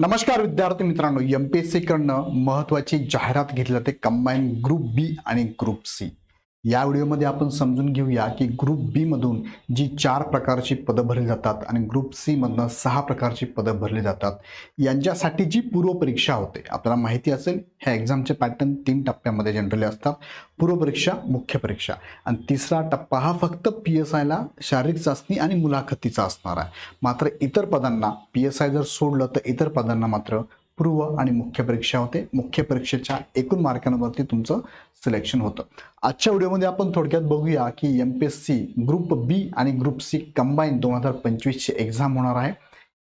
नमस्कार विद्यार्थी मित्रांनो एम पी एस सीकडनं महत्त्वाची जाहिरात घेतली जाते. कंबाईन ग्रुप बी आणि ग्रुप सी या व्हिडिओमध्ये आपण समजून घेऊया की ग्रुप बी मधून जी चार प्रकारची पदं भरली जातात आणि ग्रुप सी मधनं सहा प्रकारची पदं भरली जातात. यांच्यासाठी जी पूर्वपरीक्षा होते आपल्याला माहिती असेल ह्या एक्झामचे पॅटर्न तीन टप्प्यामध्ये जनरली असतात. पूर्वपरीक्षा मुख्य परीक्षा. आणि तिसरा टप्पा हा फक्त पी एस आयला शारीरिक चाचणी आणि मुलाखतीचा असणार आहे. मात्र इतर पदांना पी एस आय जर सोडलं तर इतर पदांना मात्र पूर्व आणि मुख्य परीक्षा होते. मुख्य परीक्षेच्या एकूण मार्कांवरती तुमचं सिलेक्शन होतं. आजच्या व्हिडिओमध्ये आपण थोडक्यात बघूया की M P S C group B आणि ग्रुप सी कंबाईन दोन हजार पंचवीसची एक्झाम होणार आहे.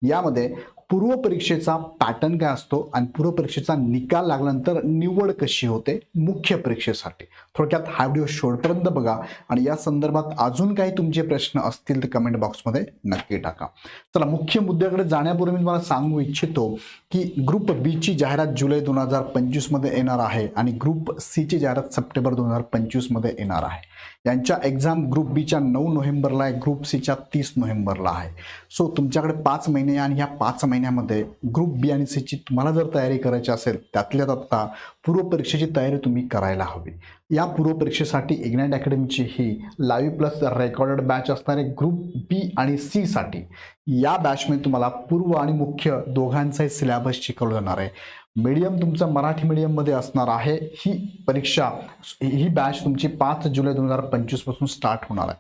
यामध्ये पूर्व परीक्षेचा पॅटर्न काय असतो आणि पूर्व परीक्षेचा निकाल लागल्यानंतर निवड कशी होते? मुख्य परीक्षेसाठी. थोडक्यात हा व्हिडिओ शेवटपर्यंत बघा आणि या संदर्भात अजून काही तुमचे प्रश्न असतील तर कमेंट बॉक्समध्ये नक्की टाका. चला मुख्य मुद्द्याकडे जाण्यापूर्वी मी तुम्हाला सांगू इच्छितो की ग्रुप बीची जाहिरात जुलै दोन हजार पंचवीसमध्ये येणार आहे आणि ग्रुप सीची जाहिरात सप्टेंबर दोन हजार पंचवीसमध्ये येणार आहे. यांच्या एक्झाम ग्रुप बीच्या नऊ नोव्हेंबरला आहे ग्रुप सीच्या तीस नोव्हेंबरला आहे. सो तुमच्याकडे पाच महिने आणि ह्या पाच महिन्यामध्ये ग्रुप बी आणि सीची तुम्हाला जर तयारी करायची असेल त्यातल्यात आत्ता पूर्वपरीक्षेची तयारी तुम्ही करायला हवी. या पूर्वपरीक्षेसाठी इग्नाइट अकॅडमीची ही लाईव्ह प्लस रेकॉर्डेड बॅच असणारे ग्रुप बी आणि सीसाठी या बॅचमध्ये तुम्हाला पूर्व आणि मुख्य दोघांचाही सिलॅबस शिकवलं जाणार आहे. मीडियम तुमचं मराठी मीडियममध्ये असणार आहे. ही परीक्षा ही बॅच तुमची पाच जुलै दोन हजार पंचवीसपासून स्टार्ट होणार आहे.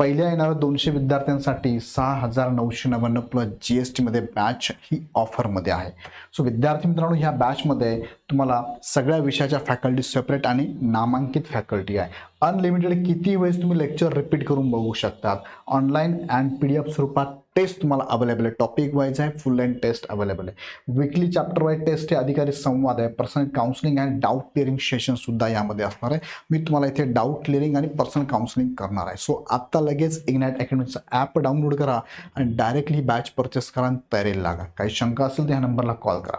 पहिल्या येणाऱ्या दोनशे विद्यार्थ्यांसाठी सहा हजार नऊशे नव्याण्णव प्लस जी एस टीमध्ये बॅच ही ऑफरमध्ये आहे. सो विद्यार्थी मित्रांनो ह्या बॅचमध्ये तुम्हाला सगळ्या विषयाच्या फॅकल्टी सेपरेट आणि नामांकित फॅकल्टी आहे. अनलिमिटेड किती वेळेस तुम्ही लेक्चर रिपीट करून बघू शकतात. Online and P D F स्वरूपात टेस्ट तुम्हाला अवेलेबल आहे. टॉपिक वाईज आहे फुल अँड टेस्ट अवेलेबल आहे. विकली चॅप्टर वाईज टेस्ट हे अधिकारी संवाद आहे. Personal counselling and doubt clearing session सुद्धा यामध्ये असणार आहे. मी तुम्हाला इथे डाऊट क्लिअरिंग आणि पर्सनल काउन्सिलिंग करणार आहे. सो आत्ता लगेच इग्नॅट अकॅडमीचं ॲप डाउनलोड करा आणि डायरेक्टली बॅच परचेस करा आणि तयारीला लागा. काही शंका असेल तर ह्या नंबरला कॉल करा.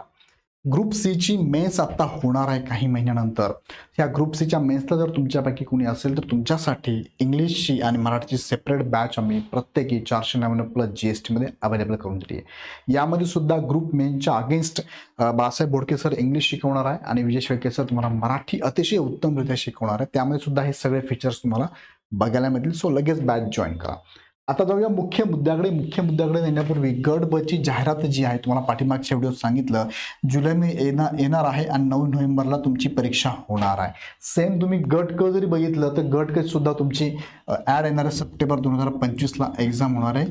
ग्रुप सीची मेन्स आत्ता होणार आहे काही महिन्यानंतर. ह्या ग्रुप सीच्या मेन्सला जर तुमच्यापैकी कोणी असेल तर तुमच्यासाठी इंग्लिशची आणि मराठीची सेपरेट बॅच आम्ही प्रत्येकी चारशे नव्याण्णव प्लस जी एस टीमध्ये अवेलेबल करून दिली आहे. यामध्ये सुद्धा group मेनच्या against Balasaheb Bodke sir English शिकवणार आहे आणि विजय शेळके सर तुम्हाला मराठी अतिशय उत्तमरित्या शिकवणार आहे. त्यामध्ये सुद्धा हे सगळे फीचर्स तुम्हाला बघायला मिळतील सो लगेच बॅच जॉईन करा. आता जाऊया मुख्य मुद्द्याकडे. मुख्य मुद्द्याकडे नेण्यापूर्वी गट बची जाहिरात जी आहे तुम्हाला पाठीमागच्या व्हिडिओ सांगितलं. जुलै मे येणार येणार आहे आणि नऊ नोव्हेंबरला तुमची परीक्षा होणार आहे. सेम तुम्ही गट क जरी बघितलं तर गट क सुद्धा तुमची ॲड येणार आहे सप्टेंबर दोन हजार पंचवीसला. एक्झाम होणार आहे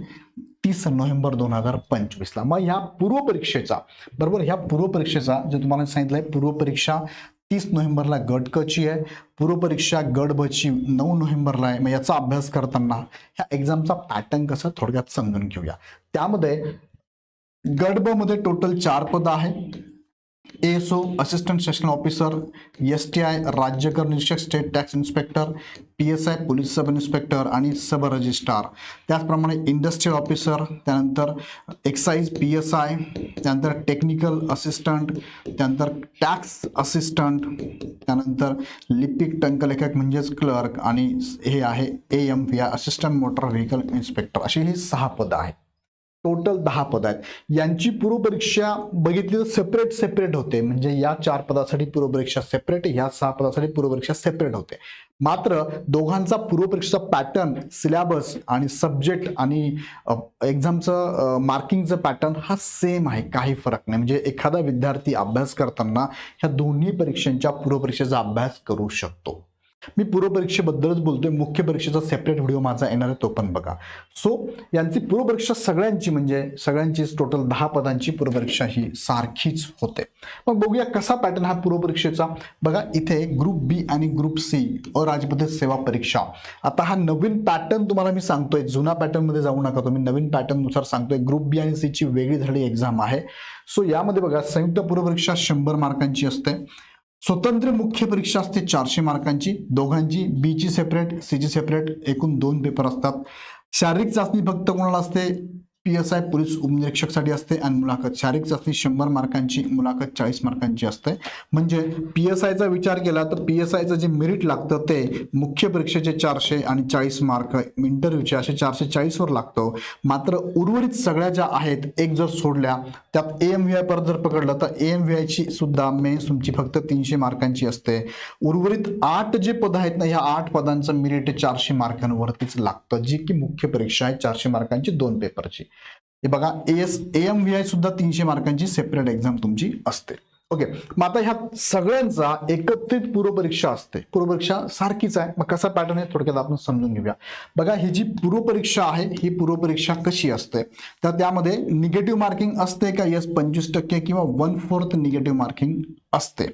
तीस नोव्हेंबर दोन हजार पंचवीसला. मग ह्या पूर्वपरीक्षेचा बरोबर? ह्या पूर्वपरीक्षेचा जे तुम्हाला सांगितलं आहे पूर्वपरीक्षा तीस नोव्हेंबरला गट कची आहे. पूर्वपरीक्षा गट बची नऊ नोव्हेंबरला आहे. मग याचा अभ्यास करताना ह्या एक्झामचा पॅटर्न कसं थोडक्यात समजून घेऊया. त्यामध्ये गट ब मध्ये टोटल चार पद आहेत. S O assistant section officer S T I राज्य कर निरीक्षक state tax inspector P S I police sub inspector आणि सब रजिस्ट्रार त्याचप्रमाणे इंडस्ट्रियल ऑफिसर त्यानंतर एक्साईज पी एस आय त्यानंतर टेक्निकल असिस्टंट त्यानंतर टॅक्स असिस्टंट त्यानंतर लिपिक टंकलेखक म्हणजेच क्लर्क आणि हे आहे A M V I assistant motor vehicle inspector अशी ही सहा पदं आहेत. टोटल दहा पद आहेत. यांची पूर्वपरीक्षा बघितली तर सेपरेट सेपरेट होते. म्हणजे या चार पदासाठी पूर्वपरीक्षा सेपरेट या सहा पदासाठी पूर्वपरीक्षा सेपरेट होते. मात्र दोघांचा पूर्वपरीक्षेचा पॅटर्न सिलेबस आणि सब्जेक्ट आणि एक्झामचं मार्किंगचं पॅटर्न हा सेम आहे. काही फरक नाही. म्हणजे एखादा विद्यार्थी अभ्यास करताना ह्या दोन्ही परीक्षांच्या पूर्वपरीक्षेचा अभ्यास करू शकतो. मी पूर्वपरीक्षेबद्दलच बोलतोय. मुख्य परीक्षेचा सेपरेट व्हिडिओ माझा येणार आहे तो पण बघा. सो यांची पूर्वपरीक्षा सगळ्यांची म्हणजे सगळ्यांचीच टोटल दहा पदांची पूर्वपरीक्षा ही सारखीच होते. मग बघूया कसा पॅटर्न हा पूर्वपरीक्षेचा. बघा इथे ग्रुप बी आणि ग्रुप सी अराजपत्रित सेवा परीक्षा. आता हा नवीन पॅटर्न तुम्हाला मी सांगतोय. जुना पॅटर्नमध्ये जाऊ नका तुम्ही. नवीन पॅटर्ननुसार सांगतोय. ग्रुप बी आणि सीची वेगळी झाली एक्झाम आहे. सो यामध्ये बघा संयुक्त पूर्वपरीक्षा शंभर मार्कांची असते. स्वतंत्र मुख्य परीक्षा असते चारशे मार्कांची. दोघांची बीची सेपरेट सीची सेपरेट एकूण दोन पेपर असतात. शारीरिक चाचणी फक्त कोणाला असते? पी एस आय पोलीस उपनिरीक्षकसाठी असते आणि मुलाखत. शारीरिक चाचणी शंभर मार्कांची मुलाखत चाळीस मार्कांची असते. म्हणजे पी एस आयचा विचार केला तर पी एस आयचं जे मेरिट लागतं ते मुख्य परीक्षेचे चारशे आणि चाळीस मार्क इंटरव्ह्यूचे असे चारशे चाळीसवर लागतो. मात्र उर्वरित सगळ्या ज्या आहेत एक जर सोडल्या त्यात ए एम व्ही आय परत जर पकडलं तर ए एम व्ही आयची सुद्धा मेन्स तुमची फक्त तीनशे मार्कांची असते. उर्वरित आठ जे पदं आहेत ना ह्या आठ पदांचं मेरिट चारशे मार्कांवरतीच लागतं जी की मुख्य परीक्षा आहे चारशे मार्कांची दोन पेपरची हे बघा एस एम व्ही आय सुद्धा तीनशे मार्कांची सेपरेट एक्झाम तुमची असते. ओके मग आता ह्या सगळ्यांचा एकत्रित पूर्वपरीक्षा असते. पूर्वपरीक्षा सारखीच आहे. मग कसा पॅटर्न आहे थोडक्यात आपण समजून घेऊया. बघा ही जी पूर्वपरीक्षा आहे ही पूर्वपरीक्षा कशी असते? तर त्यामध्ये निगेटिव्ह मार्किंग असते का? येस पंचवीस टक्के किंवा वन फोर्थ निगेटिव्ह मार्किंग असते.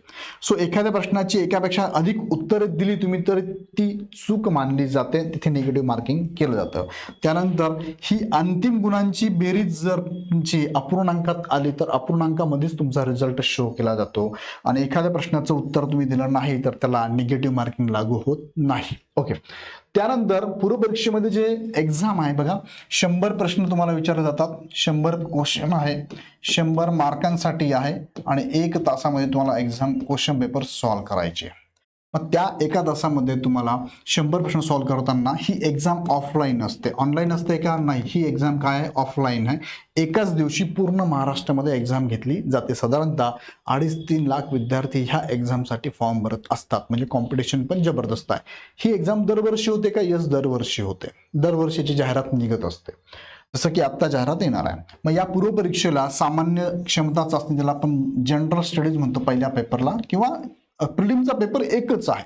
सो एखाद्या प्रश्नाची एकापेक्षा अधिक उत्तरे दिली तुम्ही तर ती चूक मानली जाते. तिथे निगेटिव्ह मार्किंग केलं जातं. त्यानंतर ही अंतिम गुणांची बेरीज जर तुमची अपूर्णांकात आली तर अपूर्णांकामध्येच तुमचा रिझल्ट शो केला जातो. आणि एखाद्या प्रश्नाचं उत्तर तुम्ही दिलं नाही तर त्याला निगेटिव्ह मार्किंग लागू होत नाही. ओके त्यानंतर पूर्वपरीक्षेमध्ये जे एक्झाम आहे बघा शंभर प्रश्न तुम्हाला विचारले जातात. शंभर क्वेश्चन आहे शंभर मार्कांसाठी आहे आणि एक तासामध्ये तुम्हाला एक्झाम क्वेश्चन पेपर सॉल्व्ह करायचे. मग त्या एका तासामध्ये तुम्हाला शंभर प्रश्न सॉल्व करताना ही एक्झाम ऑफलाईन असते. ऑनलाईन असते का? नाही. ही एक्झाम काय? आहे ऑफलाईन आहे. एकाच दिवशी पूर्ण महाराष्ट्रामध्ये एक्झाम घेतली जाते. साधारणतः अडीच तीन लाख विद्यार्थी ह्या एक्झामसाठी फॉर्म भरत असतात. म्हणजे कॉम्पिटिशन पण जबरदस्त आहे. ही एक्झाम दरवर्षी होते का? यस दरवर्षी होते. दरवर्षीची जाहिरात निघत असते. जसं की आत्ता जाहिरात येणार आहे. मग या पूर्वपरीक्षेला सामान्य क्षमता चाचणी ज्याला आपण जनरल स्टडीज म्हणतो पहिल्या पेपरला किंवा प्रिलिमचा पेपर एकच आहे.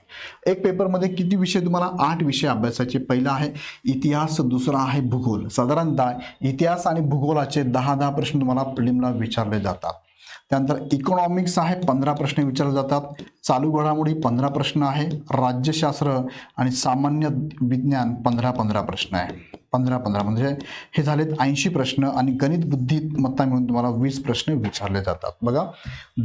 एक पेपरमध्ये किती विषय तुम्हाला? आठ विषय अभ्यासाचे. पहिला आहे इतिहास दुसरा आहे भूगोल. साधारणतः इतिहास आणि भूगोलाचे दहा दहा प्रश्न तुम्हाला प्रिलिमला विचारले जातात. त्यानंतर इकॉनॉमिक्स आहे पंधरा प्रश्न विचारले जातात. चालू घडामोडी पंधरा प्रश्न आहे. राज्यशास्त्र आणि सामान्य विज्ञान पंधरा पंधरा प्रश्न आहे. पंधरा पंधरा म्हणजे हे झालेत ऐंशी प्रश्न आणि गणित बुद्धिमत्ता मिळून तुम्हाला वीस प्रश्न विचारले जातात. बघा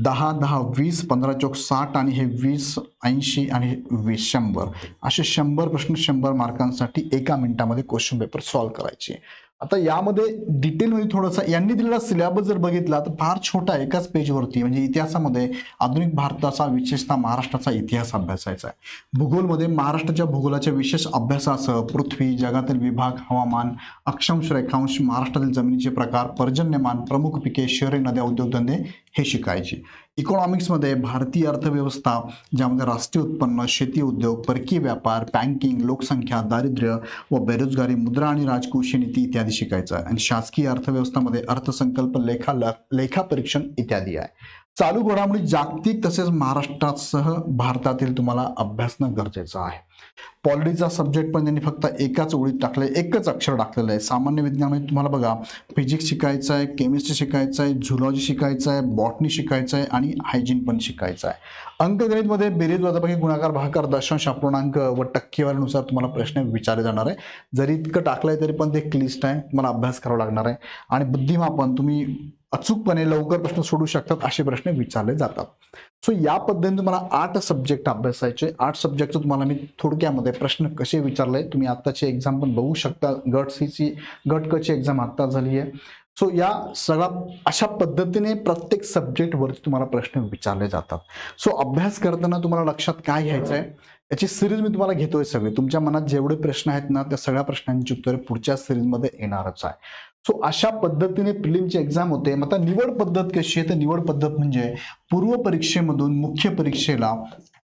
दहा दहा वीस पंधरा चौक साठ आणि हे वीस ऐंशी आणि वीस शंभर. असे शंभर प्रश्न शंभर मार्कांसाठी एका मिनिटामध्ये क्वेश्चन पेपर सॉल्व्ह करायचे. आता यामध्ये डिटेलमध्ये थोडंसं यांनी दिलेला सिलेबस जर बघितला तर फार छोटा एकाच पेजवरती म्हणजे इतिहासामध्ये आधुनिक भारताचा विशेषतः महाराष्ट्राचा इतिहास अभ्यासायचा आहे. भूगोलमध्ये महाराष्ट्राच्या भूगोलाच्या विशेष अभ्यासासह पृथ्वी जगातील विभाग हवामान अक्षांश रेखांश महाराष्ट्रातील जमिनीचे प्रकार पर्जन्यमान प्रमुख पिके शहरे नद्या उद्योगधंदे हे शिकायचे. इकॉनॉमिक्समध्ये भारतीय अर्थव्यवस्था ज्यामध्ये राष्ट्रीय उत्पन्न शेती उद्योग परकीय व्यापार बँकिंग लोकसंख्या दारिद्र्य व बेरोजगारी मुद्रा आणि राजकोषीय नीती इत्यादी शिकायचं आहे. आणि शासकीय अर्थव्यवस्थामध्ये अर्थसंकल्प लेखा लेखापरीक्षण इत्यादी आहे. चालू घडामोडी जागतिक तसेच महाराष्ट्रासह भारतातील तुम्हाला अभ्यासणं गरजेचं आहे. पॉलिटीचा सब्जेक्ट पण त्यांनी फक्त एकाच ओळीत आहे एकच अक्षर टाकलेलं आहे. सामान्य विज्ञानामध्ये तुम्हाला बघा फिजिक्स शिकायचं आहे केमिस्ट्री शिकायचं आहे झुलॉजी शिकायचं आहे बॉटनी शिकायचं आहे आणि हायजीन पण शिकायचं आहे. अंकगणितमध्ये बेरीज वजाबाकी गुणाकार भागाकार दशांश अपूर्णांक व टक्केवारीनुसार तुम्हाला प्रश्न विचारले जाणार आहे. जरी इतकं टाकलंय तरी पण ते क्लिस्ट आहे तुम्हाला अभ्यास करावा लागणार आहे. आणि बुद्धिमापन तुम्ही अचूकपणे लवकर प्रश्न सोडू शकतात असे प्रश्न विचारले जातात. सो या पद्धतीने तुम्हाला आठ सब्जेक्ट अभ्यासायचे. आठ सब्जेक्टचं तुम्हाला मी थोडक्यामध्ये प्रश्न कसे विचारले तुम्ही आत्ताची एक्झाम पण बघू शकता. गट सीची गट कची एक्झाम आत्ता झाली आहे. सो या सगळ्या अशा पद्धतीने प्रत्येक सब्जेक्टवरती तुम्हाला प्रश्न विचारले जातात. सो अभ्यास करताना तुम्हाला लक्षात काय घ्यायचं आहे? याची सिरीज मी तुम्हाला घेतोय सगळे. तुमच्या मनात जेवढे प्रश्न आहेत ना त्या सगळ्या प्रश्नांची उत्तरे पुढच्या सिरीजमध्ये येणारच आहे. सो अशा पद्धतीने प्रिलिमची एक्झाम होते. मग आता निवड पद्धत कशी आहे? तर निवड पद्धत म्हणजे पूर्व परीक्षेमधून मुख्य परीक्षेला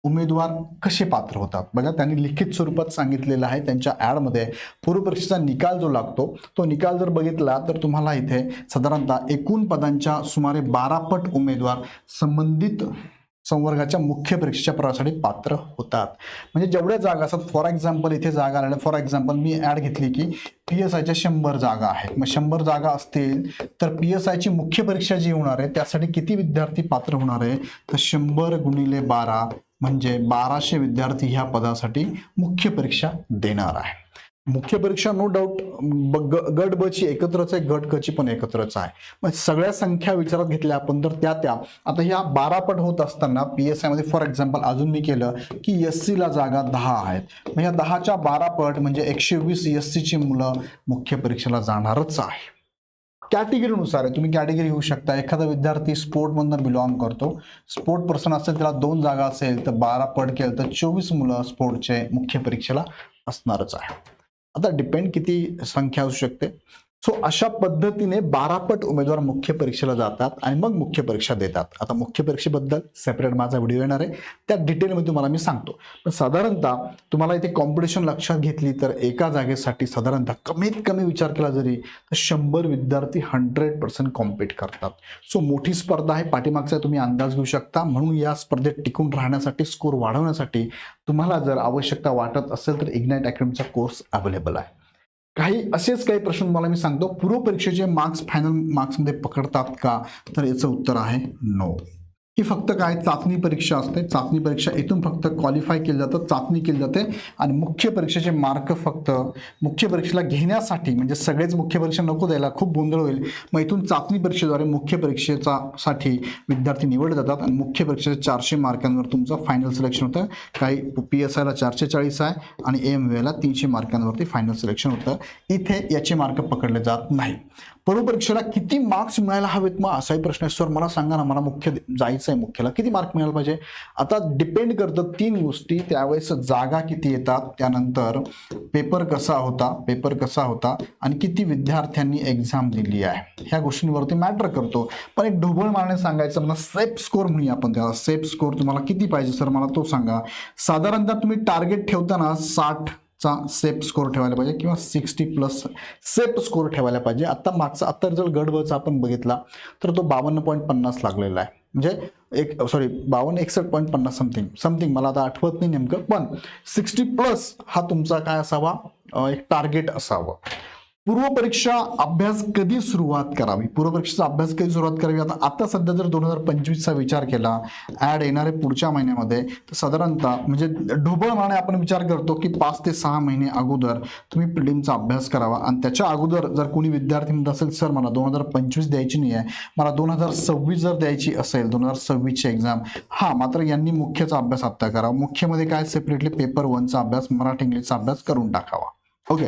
उमेदवार कसे पात्र होतात? बघा त्यांनी लिखित स्वरूपात सांगितलेलं आहे. त्यांच्या ॲडमध्ये पूर्व परीक्षेचा निकाल जो लागतो तो निकाल जर बघितला तर तुम्हाला इथे साधारणतः एकूण पदांच्या सुमारे बारा पट उमेदवार संबंधित संवर्गाच्या मुख्य परीक्षेच्या प्रवासाठी पात्र होतात. म्हणजे जेवढ्या जागा असतात फॉर एक्झाम्पल इथे जागा आल्या फॉर एक्झाम्पल मी ॲड घेतली की पी एस आयच्या शंभर जागा आहेत. मग शंभर जागा असतील तर पी एस आयची मुख्य परीक्षा जी होणार आहे त्यासाठी किती विद्यार्थी पात्र होणार आहे? तर शंभर गुणिले बारा म्हणजे बाराशे विद्यार्थी ह्या पदासाठी मुख्य परीक्षा देणार आहे. मुख्य परीक्षा नो डाऊट गट ब ची एकत्रच आहे गट क ची पण एकत्रच आहे. मग सगळ्या संख्या विचारात घेतल्या आपण तर त्या त्या. आता ह्या बारा पट होत असताना पी एस आयमध्ये फॉर एक्झाम्पल अजून मी केलं की एस सीला जागा दहा आहेत. मग ह्या दहाच्या बारा पट म्हणजे एकशे वीस एस ची मुलं मुख्य परीक्षेला जाणारच आहे. कॅटेगरीनुसार आहे. तुम्ही कॅटेगरी घेऊ शकता. एखादा विद्यार्थी स्पोर्टमधून बिलॉंग करतो. स्पोर्ट पर्सन असेल त्याला दोन जागा असेल तर बारा पट केलं तर चोवीस मुलं स्पोर्टचे मुख्य परीक्षेला असणारच आहे. आता डिपेंड किती संख्या असू शकते. सो अशा पद्धतीने बारापट उमेदवार मुख्य परीक्षेला जातात आणि मग मुख्य परीक्षा देतात. आता मुख्य परीक्षेबद्दल सेपरेट माझा व्हिडिओ येणार आहे. त्या डिटेलमध्ये तुम्हाला मी सांगतो. पण साधारणतः तुम्हाला इथे कॉम्पिटिशन लक्षात घेतली तर एका जागेसाठी साधारणतः कमीत कमी विचार केला जरी तर शंभर विद्यार्थी हंड्रेड पर्सेंट कॉम्पीट करतात. सो मोठी स्पर्धा आहे. पाठीमागचा तुम्ही अंदाज घेऊ शकता. म्हणून या स्पर्धेत टिकून राहण्यासाठी स्कोर वाढवण्यासाठी तुम्हाला जर आवश्यकता वाटत असेल तर इग्नाइट अकॅडमीचा कोर्स अवेलेबल आहे. काही असेच काही प्रश्न तुम्हाला मी सांगतो. पूर्व परीक्षेचे मार्क्स फायनल मार्क्समध्ये पकडतात का? तर याचं उत्तर आहे नो ही फक्त काय? चाचणी परीक्षा असते. चाचणी परीक्षा इथून फक्त क्वालिफाय केली जातं चाचणी केली जाते. आणि मुख्य परीक्षेचे मार्क फक्त मुख्य परीक्षेला घेण्यासाठी म्हणजे सगळेच मुख्य परीक्षा नको द्यायला खूप गोंधळ होईल. मग इथून चाचणी परीक्षेद्वारे मुख्य परीक्षेचा साठी विद्यार्थी निवडले जातात. आणि मुख्य परीक्षेच्या चारशे मार्कांवर तुमचं फायनल सिलेक्शन होतं. काही पी एस आयला चारशे चाळीस आहे आणि एम वेला तीनशे मार्कांवरती फायनल सिलेक्शन होतं. इथे याचे मार्क पकडले जात नाही. पूर्व परीक्षेला किती मार्क्स मिळायला हवेत? मग असाही प्रश्न आहे. सर मला सांगा ना मला मुख्य जायचं आहे मुख्यला. किती मार्क मिळायला पाहिजे? आता डिपेंड करतं तीन गोष्टी. त्यावेळेस जागा किती येतात? त्यानंतर पेपर कसा होता? पेपर कसा होता? आणि किती विद्यार्थ्यांनी एक्झाम दिली आहे? ह्या गोष्टींवरती मॅटर करतो. पण एक ढोबळ मारणे सांगायचं मला सेफ स्कोर म्हणूया आपण त्याला. सेफ स्कोर तुम्हाला किती पाहिजे? सर मला तो सांगा. साधारणतः तुम्ही टार्गेट ठेवताना साठ चा सेफ स्कोर ठेवायला पाहिजे किंवा सिक्स्टी प्लस सेफ स्कोर ठेवायला पाहिजे. आत्ता मागचा आत्ता जर गडबडचा आपण बघितला तर तो बावन्न पॉईंट पन्नास लागलेला आहे. म्हणजे एक सॉरी बावन्न एकसष्ट पॉईंट पन्नास समथिंग समथिंग मला आता आठवत नाही नेमकं पण सिक्स्टी प्लस हा तुमचा काय असावा? एक टार्गेट असावं. पूर्व परीक्षा अभ्यास कधी सुरुवात करावी? पूर्व परीक्षेचा अभ्यास कधी सुरुवात करावी? आता आता सध्या जर दोन हजार पंचवीसचा विचार केला ऍड येणारे पुढच्या महिन्यामध्ये तर साधारणतः म्हणजे ढोबळमाने आपण विचार करतो की पाच ते सहा महिने अगोदर तुम्ही प्रिलिमचा अभ्यास करावा. आणि त्याच्या अगोदर जर कोणी विद्यार्थी म्हणत असेल सर मला दोन हजार पंचवीस द्यायची नाही आहे मला दोन हजार सव्वीस जर द्यायची असेल दोन हजार सव्वीसची एक्झाम हा मात्र यांनी मुख्यचा अभ्यास आत्ता करावा. मुख्यमध्ये काय? सेपरेटली पेपर वनचा अभ्यास मराठी इंग्लिशचा अभ्यास करून टाकावा. ओके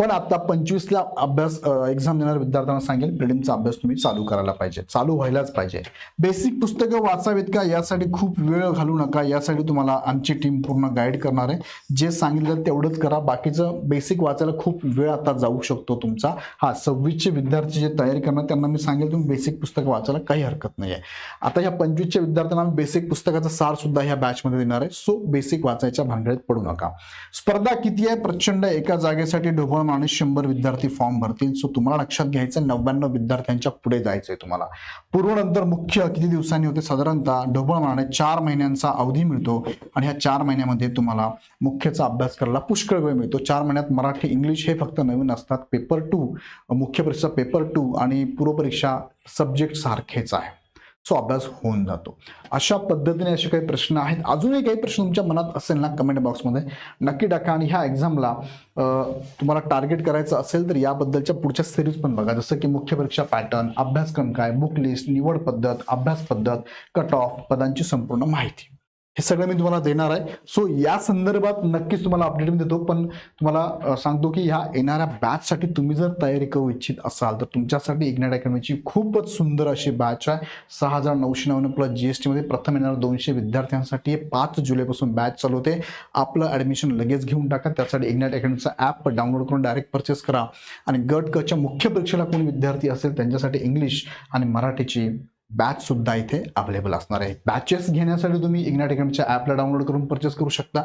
पण आता पंचवीसला अभ्यास एक्झाम देणाऱ्या विद्यार्थ्यांना सांगेल प्रिलिमचा अभ्यास तुम्ही चालू करायला पाहिजे. चालू व्हायलाच पाहिजे. बेसिक पुस्तकं वाचावीत का? यासाठी खूप वेळ घालू नका. यासाठी तुम्हाला आमची टीम पूर्ण गाईड करणार आहे. जे सांगितलं तेवढंच करा. बाकीचं बेसिक वाचायला खूप वेळ आता जाऊ शकतो तुमचा. हा सव्वीसचे विद्यार्थी जे तयारी करणार त्यांना मी सांगेल तुम्ही बेसिक पुस्तकं वाचायला काही हरकत नाही आहे आता ह्या पंचवीसच्या विद्यार्थ्यांना आम्ही बेसिक पुस्तकाचा सार सुद्धा ह्या बॅचमध्ये देणार आहे. सो बेसिक वाचायच्या भानगडीत पडू नका. स्पर्धा किती आहे? प्रचंड एका जागेसाठी ढोबळ माणूस शंभर विद्यार्थी फॉर्म भरतील. सो तुम्हाला लक्षात घ्यायचं नव्याण्णव विद्यार्थ्यांच्या पुढे जायचंय तुम्हाला. पूर्वनंतर मुख्य किती दिवसांनी होते? साधारणतः ढोबळ मारणे चार महिन्यांचा अवधी मिळतो आणि ह्या चार महिन्यामध्ये तुम्हाला मुख्यचा अभ्यास करायला पुष्कळ वेळ मिळतो. चार महिन्यात मराठी इंग्लिश हे फक्त नवीन असतात. पेपर टू मुख्य परीक्षा पेपर टू आणि पूर्वपरीक्षा सब्जेक्ट सारखेच आहे. सो अभ्यास होऊन जातो. अशा पद्धतीने असे काही प्रश्न आहेत. अजूनही काही प्रश्न तुमच्या मनात असेल ना कमेंट बॉक्समध्ये नक्की टाका आणि ह्या एक्झामला तुम्हाला टार्गेट करायचं असेल तर याबद्दलच्या पुढच्या सिरीज पण बघा. जसं की मुख्य परीक्षा पॅटर्न अभ्यासक्रम काय बुक लिस्ट निवड पद्धत अभ्यास पद्धत कट ऑफ पदांची संपूर्ण माहिती. हे सगळं मी तुम्हाला देणार आहे. सो या संदर्भात नक्कीच तुम्हाला अपडेट मी देतो पण तुम्हाला सांगतो की ह्या येणाऱ्या बॅचसाठी तुम्ही जर तयारी करू इच्छित असाल तर तुमच्यासाठी इग्नाइट अकॅडमीची खूपच सुंदर अशी बॅच आहे. सहा हजार नऊशे नव्याण्णव प्लस जी एस टीमध्ये प्रथम येणाऱ्या दोनशे विद्यार्थ्यांसाठी पाच जुलैपासून बॅच चालू होते. आपलं ॲडमिशन लगेच घेऊन टाका. त्यासाठी इग्नाइट अकॅडमीचा ॲप डाउनलोड करून डायरेक्ट परचेस करा. आणि गट कच्या मुख्य परीक्षेला कोणी विद्यार्थी असेल त्यांच्यासाठी इंग्लिश आणि मराठीची बॅच सुद्धा इथे अवेलेबल असणार आहे. बॅचेस घेण्यासाठी तुम्ही इग्नाट अकॅडमीच्या ॲपला डाउनलोड करून परचेस करू शकता.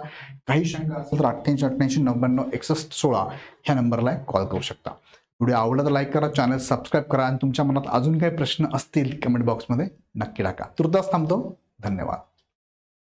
काही शंका असेल तर अठ्ठ्याऐंशी अठ्ठ्याऐंशी नव्याण्णव एकसष्ट सोळा ह्या नंबरला कॉल करू शकता. व्हिडिओ आवडला तर लाईक करा चॅनल सबस्क्राईब करा आणि तुमच्या मनात अजून काही प्रश्न असतील कमेंट बॉक्समध्ये नक्की टाका. तुर्तास थांबतो. धन्यवाद.